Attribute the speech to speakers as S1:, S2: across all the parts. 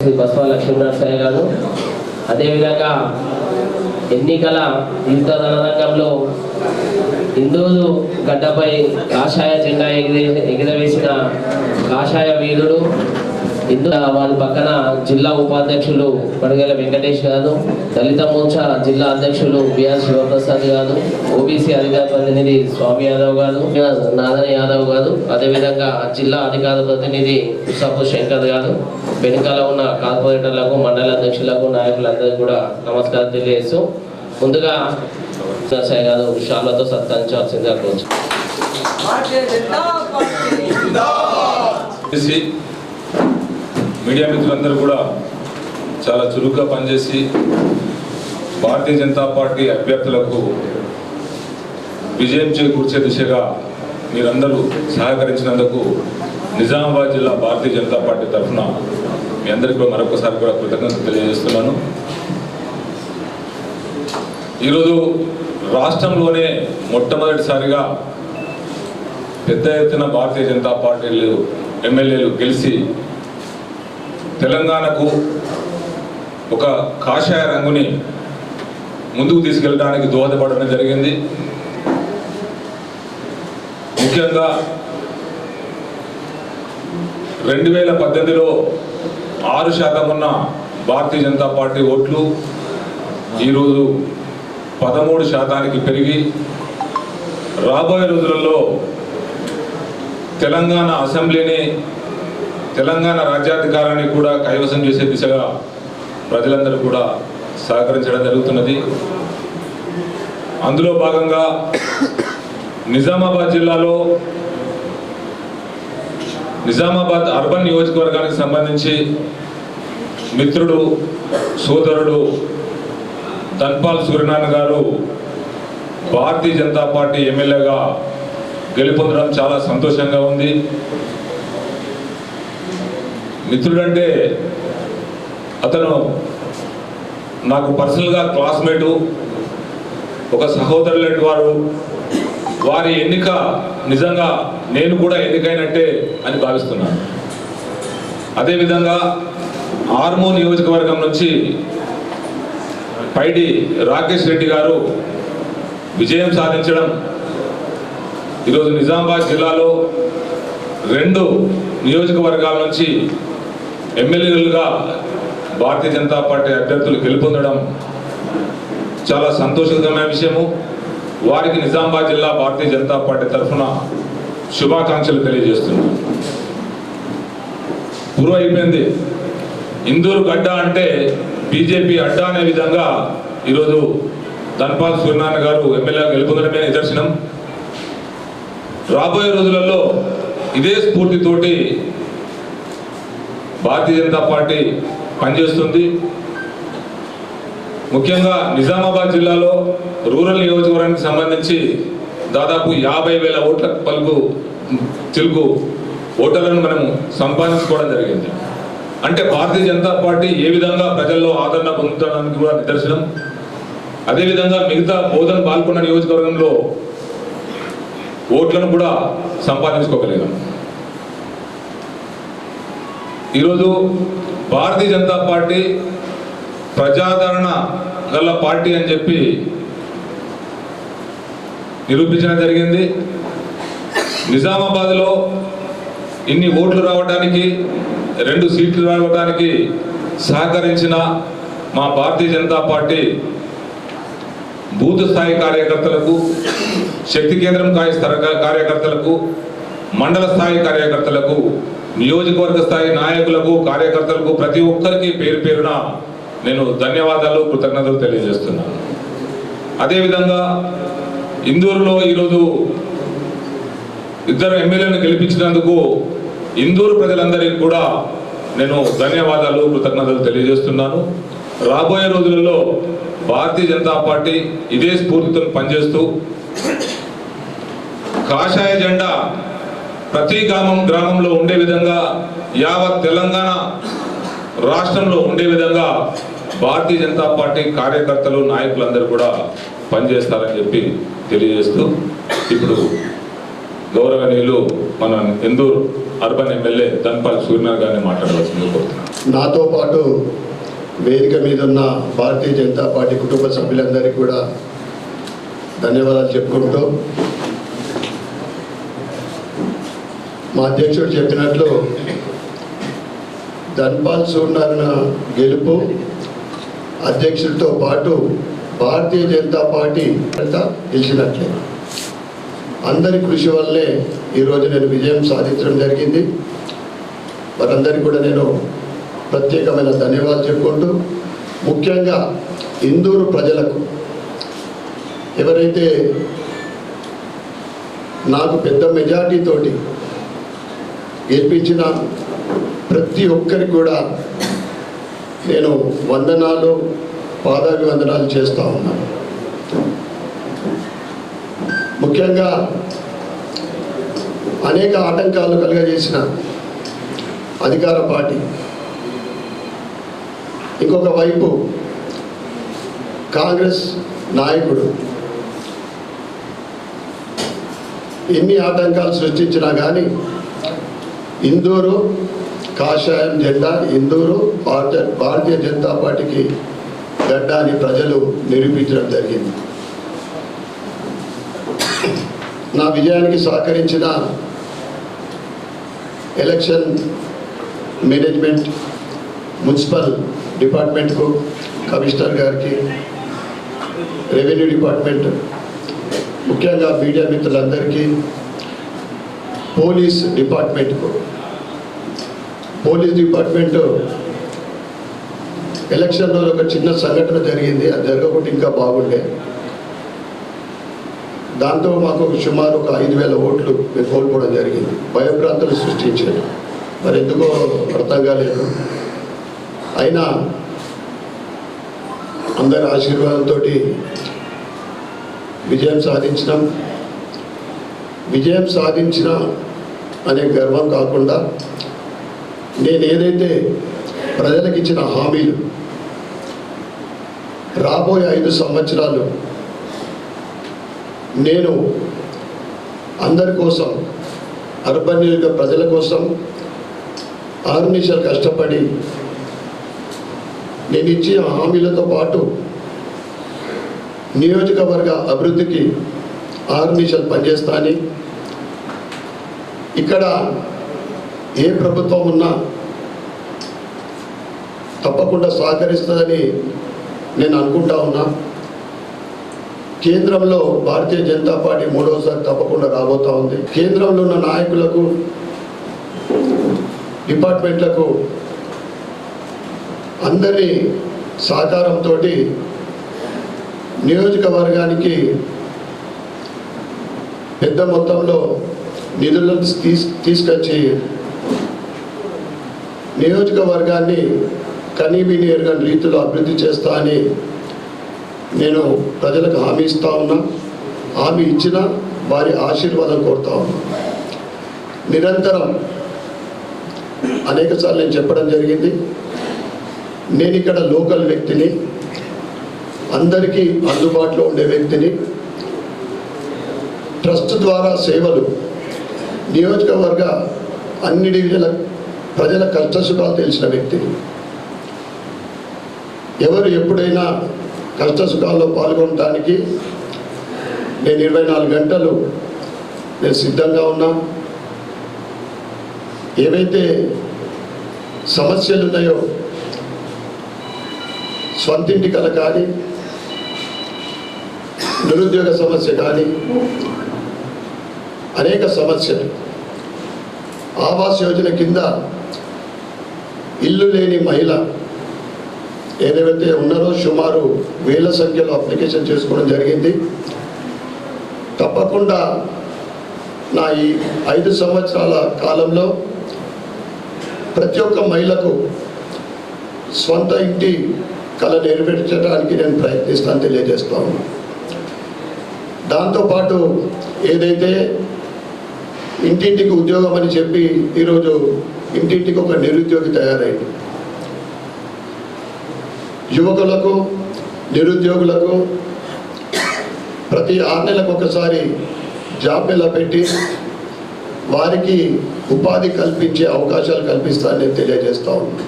S1: శ్రీ బసవ లక్ష్మీనరసయ్య గారు. అదేవిధంగా ఎన్నికల యుద్ధ రణరంగంలో హిందువులు గడ్డపై కాషాయ జెండా ఎగిరే ఎగిరవేసిన కాషాయ వీరుడు హిందూ వాళ్ళ పక్కన జిల్లా ఉపాధ్యక్షులు పడగల వెంకటేష్ గారు దళిత మోర్చా జిల్లా అధ్యక్షులు బిఆర్ శివప్రసాద్ గారు ఓబీసీ అధికార ప్రతినిధి స్వామి యాదవ్ గారు నాదన యాదవ్ గారు అదేవిధంగా జిల్లా అధికార ప్రతినిధి ఉసాపు శంకర్ గారు వెనుకాల ఉన్న కార్పొరేటర్లకు మండల అధ్యక్షులకు నాయకులందరికీ కూడా నమస్కారం తెలియజేస్తూ ముందుగా నరసయ్య గారు షాలతో సత్కరించాల్సిందిగా కోరుచు
S2: మీడియా మిత్రులందరూ కూడా చాలా చురుగ్గా పనిచేసి భారతీయ జనతా పార్టీ అభ్యర్థులకు విజయం చేకూర్చే దిశగా మీరందరూ సహకరించినందుకు నిజామాబాద్ జిల్లా భారతీయ జనతా పార్టీ తరఫున మీ అందరికీ కూడా మరొకసారి కూడా కృతజ్ఞతలు తెలియజేస్తున్నాను. ఈరోజు రాష్ట్రంలోనే మొట్టమొదటిసారిగా పెద్ద ఎత్తున భారతీయ జనతా పార్టీలు ఎమ్మెల్యేలు గెలిచి తెలంగాణకు ఒక కాషాయ రంగుని ముందుకు తీసుకెళ్ళడానికి దోహదపడడం జరిగింది. ముఖ్యంగా రెండు వేల పద్దెనిమిదిలో ఆరు శాతం ఉన్న భారతీయ జనతా పార్టీ ఓట్లు ఈరోజు పదమూడు శాతానికి పెరిగి రాబోయే రోజులలో తెలంగాణ అసెంబ్లీని తెలంగాణ రాజ్యాధికారాన్ని కూడా కైవసం చేసే దిశగా ప్రజలందరూ కూడా సహకరించడం జరుగుతున్నది. అందులో భాగంగా నిజామాబాద్ జిల్లాలో నిజామాబాద్ అర్బన్ నియోజకవర్గానికి సంబంధించి మిత్రుడు సోదరుడు ధన్పాల్ సూర్యనారాయణ గారు భారతీయ జనతా పార్టీ ఎమ్మెల్యేగా గెలుపొందడం చాలా సంతోషంగా ఉంది. మిత్రుడంటే అతను నాకు పర్సనల్గా క్లాస్మేటు ఒక సహోదరులంటి వారు. వారి ఎన్నిక నిజంగా నేను కూడా ఎన్నికైనట్టే అని భావిస్తున్నాను. అదేవిధంగా ఆర్మో నియోజకవర్గం నుంచి పైడి రాకేష్ రెడ్డి గారు విజయం సాధించడం. ఈరోజు నిజామాబాద్ జిల్లాలో రెండు నియోజకవర్గాల నుంచి ఎమ్మెల్యేలుగా భారతీయ జనతా పార్టీ అభ్యర్థులు గెలుపొందడం చాలా సంతోషకరమైన విషయము. వారికి నిజామాబాద్ జిల్లా భారతీయ జనతా పార్టీ తరఫున శుభాకాంక్షలు తెలియజేస్తున్నాను పూర్వ అయిపోయింది. ఇందూరు గడ్డ అంటే బీజేపీ అడ్డా అనే విధంగా ఈరోజు ధన్పాల్ సూర్యనారాయణ గారు ఎమ్మెల్యే గెలుపొందడమే నిదర్శనం. రాబోయే రోజులలో ఇదే స్ఫూర్తితోటి భారతీయ జనతా పార్టీ పనిచేస్తుంది. ముఖ్యంగా నిజామాబాద్ జిల్లాలో రూరల్ నియోజకవర్గానికి సంబంధించి దాదాపు యాభై వేల ఓట్ల పలుకు తెలుగు ఓటర్లను మనం సంపాదించుకోవడం జరిగింది. అంటే భారతీయ జనతా పార్టీ ఏ విధంగా ప్రజల్లో ఆదరణ పొందుతానికి కూడా నిదర్శనం. అదేవిధంగా మిగతా బోధన పాల్గొన్న నియోజకవర్గంలో ఓట్లను కూడా సంపాదించుకోగలిగాం. ఈరోజు భారతీయ జనతా పార్టీ ప్రజాదరణ గల పార్టీ అని చెప్పి నిరూపించడం జరిగింది. నిజామాబాద్లో ఇన్ని ఓట్లు రావడానికి రెండు సీట్లు రావడానికి సహకరించిన మా భారతీయ జనతా పార్టీ బూత్ స్థాయి కార్యకర్తలకు శక్తి కేంద్రం కార్యకర్తలకు మండల స్థాయి కార్యకర్తలకు నియోజకవర్గ స్థాయి నాయకులకు కార్యకర్తలకు ప్రతి ఒక్కరికి పేరు పేరున నేను ధన్యవాదాలు కృతజ్ఞతలు తెలియజేస్తున్నాను. అదేవిధంగా ఇందూరులో ఈరోజు ఇద్దరు ఎమ్మెల్యేలను గెలిపించినందుకు ఇందూరు ప్రజలందరికీ కూడా నేను ధన్యవాదాలు కృతజ్ఞతలు తెలియజేస్తున్నాను. రాబోయే రోజులలో భారతీయ జనతా పార్టీ ఇదే స్ఫూర్తితో పనిచేస్తూ కాషాయ జెండా ప్రతి గ్రామం గ్రామంలో ఉండే విధంగా యావత్ తెలంగాణ రాష్ట్రంలో ఉండే విధంగా భారతీయ జనతా పార్టీ కార్యకర్తలు నాయకులందరూ కూడా పనిచేస్తారని చెప్పి తెలియజేస్తూ ఇప్పుడు గౌరవనీయులు మన ఎందూరు అర్బన్ ఎమ్మెల్యే ధన్పాల్ సూర్యనారాయణ గారిని మాట్లాడవలసింది కోరుతున్నాను.
S3: నాతో పాటు వేదిక మీద ఉన్న భారతీయ జనతా పార్టీ కుటుంబ సభ్యులందరికీ కూడా ధన్యవాదాలు చెప్పుకుంటూ మా అధ్యక్షుడు చెప్పినట్లు ధన్పాల్ సూర్నారాయణ గెలుపు అధ్యక్షుడితో పాటు భారతీయ జనతా పార్టీ గెలిచినట్లే. అందరి కృషి వల్లే ఈరోజు నేను విజయం సాధించడం జరిగింది. వారందరికీ కూడా నేను ప్రత్యేకమైన ధన్యవాదాలు చెప్పుకుంటూ ముఖ్యంగా ఇందూరు ప్రజలకు ఎవరైతే నాకు పెద్ద మెజార్టీతోటి గెలిపించిన ప్రతి ఒక్కరికి కూడా నేను వందనాలు పాదాభివందనాలు చేస్తూ ఉన్నాను ముఖ్యంగా అనేక ఆటంకాలు కలుగజేసిన అధికార పార్టీ. ఇంకొక వైపు కాంగ్రెస్ నాయకుడు. ఎన్ని ఆటంకాలు సృష్టించినా కానీ ఇందూరు కాషాయం జెండా ఇందూరు భారత భారతీయ జనతా పార్టీకి గడ్డ అని ప్రజలు నిరూపించడం జరిగింది. నా విజయానికి సహకరించిన ఎలక్షన్ మేనేజ్మెంట్ మున్సిపల్ డిపార్ట్మెంట్కు కమిషనర్ గారికి రెవెన్యూ డిపార్ట్మెంట్ ముఖ్యంగా మీడియా మిత్రులందరికీ పోలీస్ డిపార్ట్మెంట్కు. పోలీస్ డిపార్ట్మెంట్ ఎలక్షన్లో ఒక చిన్న సంఘటన జరిగింది. అది జరగకుండా ఇంకా బాగుండే. దాంతో మాకు సుమారు ఒక ఐదు వేల ఓట్లు మేము కోల్పోవడం జరిగింది. భయభ్రాంతులు సృష్టించారు. మరి ఎందుకో అర్థం కాలేదు. అయినా అందరి ఆశీర్వాదంతో విజయం సాధించినాం. విజయం సాధించిన అనే గర్వం కాకుండా నేను ఏదైతే ప్రజలకు ఇచ్చిన హామీలు రాబోయే ఐదు సంవత్సరాలు నేను అందరి కోసం అర్బన్ యొక్క ప్రజల కోసం ఆరు నిమిషాలు కష్టపడి నేను ఇచ్చిన హామీలతో పాటు నియోజకవర్గ అభివృద్ధికి ఆరు నిమిషాలు పనిచేస్తా అని ఇక్కడ ఏ ప్రభుత్వం ఉన్నా తప్పకుండా సహకరిస్తుందని నేను అనుకుంటా ఉన్నా. కేంద్రంలో భారతీయ జనతా పార్టీ మూడవసారి తప్పకుండా రాబోతా ఉంది. కేంద్రంలో ఉన్న నాయకులకు డిపార్ట్మెంట్లకు అందరి సహకారంతో నియోజకవర్గానికి పెద్ద మొత్తంలో నిధులను తీసు తీసుకొచ్చి నియోజకవర్గాన్ని కనీవిని ఎరగని రీతిలో అభివృద్ధి చేస్తా అని నేను ప్రజలకు హామీ ఇస్తా ఉన్నా. హామీ ఇచ్చిన వారి ఆశీర్వాదం కోరుతా ఉన్నా. నిరంతరం అనేక సార్లు నేను చెప్పడం జరిగింది. నేను ఇక్కడ లోకల్ వ్యక్తిని అందరికీ అందుబాటులో ఉండే వ్యక్తిని ట్రస్ట్ ద్వారా సేవలు నియోజకవర్గ అన్ని డివిజన్ల ప్రజల కష్టసుఖాలు తెలిసిన వ్యక్తి. ఎవరు ఎప్పుడైనా కష్టసుఖాల్లో పాల్గొనడానికి నేను ఇరవై నాలుగు గంటలు నేను సిద్ధంగా ఉన్నా. ఏవైతే సమస్యలు ఉన్నాయో స్వంతింటి కల కానీ నిరుద్యోగ సమస్య కానీ అనేక సమస్యలు. ఆవాస్ యోజన కింద ఇల్లు లేని మహిళ ఏదేవైతే ఉన్నారో సుమారు వేల సంఖ్యలో అప్లికేషన్ చేసుకోవడం జరిగింది. తప్పకుండా నా ఈ ఐదు సంవత్సరాల కాలంలో ప్రతి ఒక్క మహిళకు సొంత ఇంటి కళ నెరవేర్చడానికి నేను ప్రయత్నిస్తాను తెలియజేస్తా ఉన్నాను దాంతోపాటు ఏదైతే ఇంటింటికి ఉద్యోగం అని చెప్పి ఈరోజు ఇంటింటికి ఒక నిరుద్యోగి తయారైంది. యువకులకు నిరుద్యోగులకు ప్రతి ఆరు నెలలకు ఒకసారి జాబ్ మేళా పెట్టి వారికి ఉపాధి కల్పించే అవకాశాలు కల్పిస్తానని నేను తెలియజేస్తా ఉన్నాను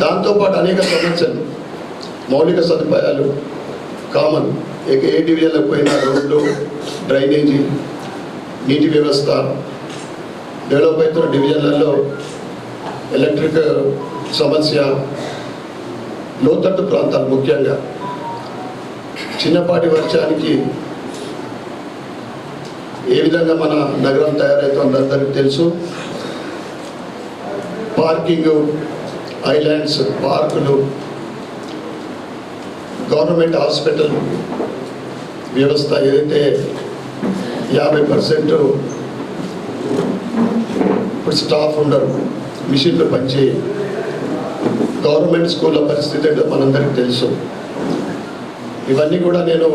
S3: దాంతోపాటు అనేక సమస్యలు మౌలిక సదుపాయాలు కామన్ ఏ డివిజన్లకు పోయినా రోడ్లు డ్రైనేజీ నీటి వ్యవస్థ డెవలప్ అవుతున్న డివిజన్లలో ఎలక్ట్రిక్ సమస్య లోతట్టు ప్రాంతాలు ముఖ్యంగా. చిన్నపాటి వర్షానికి ఏ విధంగా మన నగరం తయారవుతుందో అందరికీ తెలుసు. పార్కింగ్ ఐలాండ్స్ పార్కులు గవర్నమెంట్ హాస్పిటల్ వ్యవస్థ ఏదైతే యాభై పర్సెంట్ ఇప్పుడు స్టాఫ్ ఉండరు మిషన్లు పనిచేయి గవర్నమెంట్ స్కూళ్ళ పరిస్థితి ఏంటో మనందరికీ తెలుసు. ఇవన్నీ కూడా నేను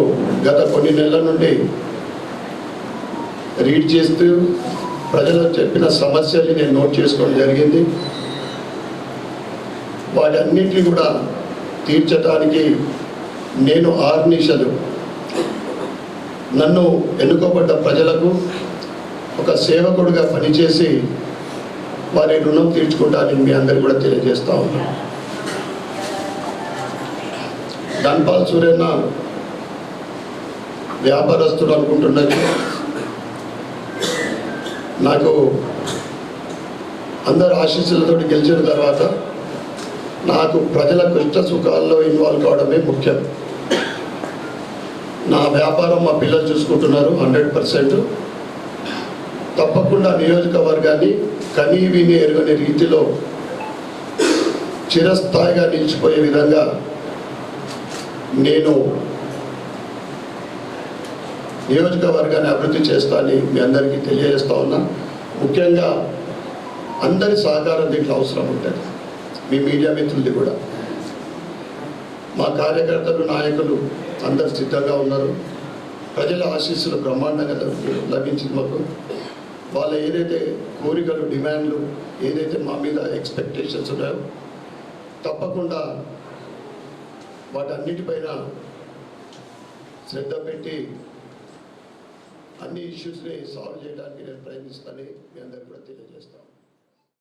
S3: గత కొన్ని నెలల నుండి రీడ్ చేస్తూ ప్రజలు చెప్పిన సమస్యల్ని నేను నోట్ చేసుకోవడం జరిగింది. వాటన్నింటినీ కూడా తీర్చడానికి నేను ఆర్నిషలు నన్ను ఎన్నుకోబడ్డ ప్రజలకు ఒక సేవకుడిగా పనిచేసి వారి రుణం తీర్చుకుంటానని మీ అందరు కూడా తెలియజేస్తా ఉన్నాను ధన్పాల్ సూర్యన్న వ్యాపారస్తుడు అనుకుంటున్నది నాకు అందరు ఆశీస్సులతో గెలిచిన తర్వాత నాకు ప్రజల కృష్ణ సుఖాల్లో ఇన్వాల్వ్ కావడమే ముఖ్యం. నా వ్యాపారం మా పిల్లలు చూసుకుంటున్నారు హండ్రెడ్ పర్సెంట్ తప్పకుండా నియోజకవర్గాన్ని కనీ విని ఎరుగని రీతిలో చిరస్థాయిగా నిలిచిపోయే విధంగా నేను నియోజకవర్గాన్ని అభివృద్ధి చేస్తానని మీ అందరికీ తెలియజేస్తా ఉన్నా. ముఖ్యంగా అందరి సహకారం దీంట్లో అవసరం ఉంటుంది మీ మీడియా మిత్రులది కూడా. మా కార్యకర్తలు నాయకులు అందరు సిద్ధంగా ఉన్నారు. ప్రజల ఆశీస్సులు బ్రహ్మాండంగా లభించింది మాకు. వాళ్ళ ఏదైతే కోరికలు డిమాండ్లు ఏదైతే మా మీద ఎక్స్పెక్టేషన్స్ ఉన్నాయో తప్పకుండా వాటన్నిటిపైన శ్రద్ధ పెట్టి అన్ని ఇష్యూస్ని సాల్వ్ చేయడానికి నేను ప్రయత్నిస్తానని మీ అందరికీ కూడా తెలియజేస్తాను.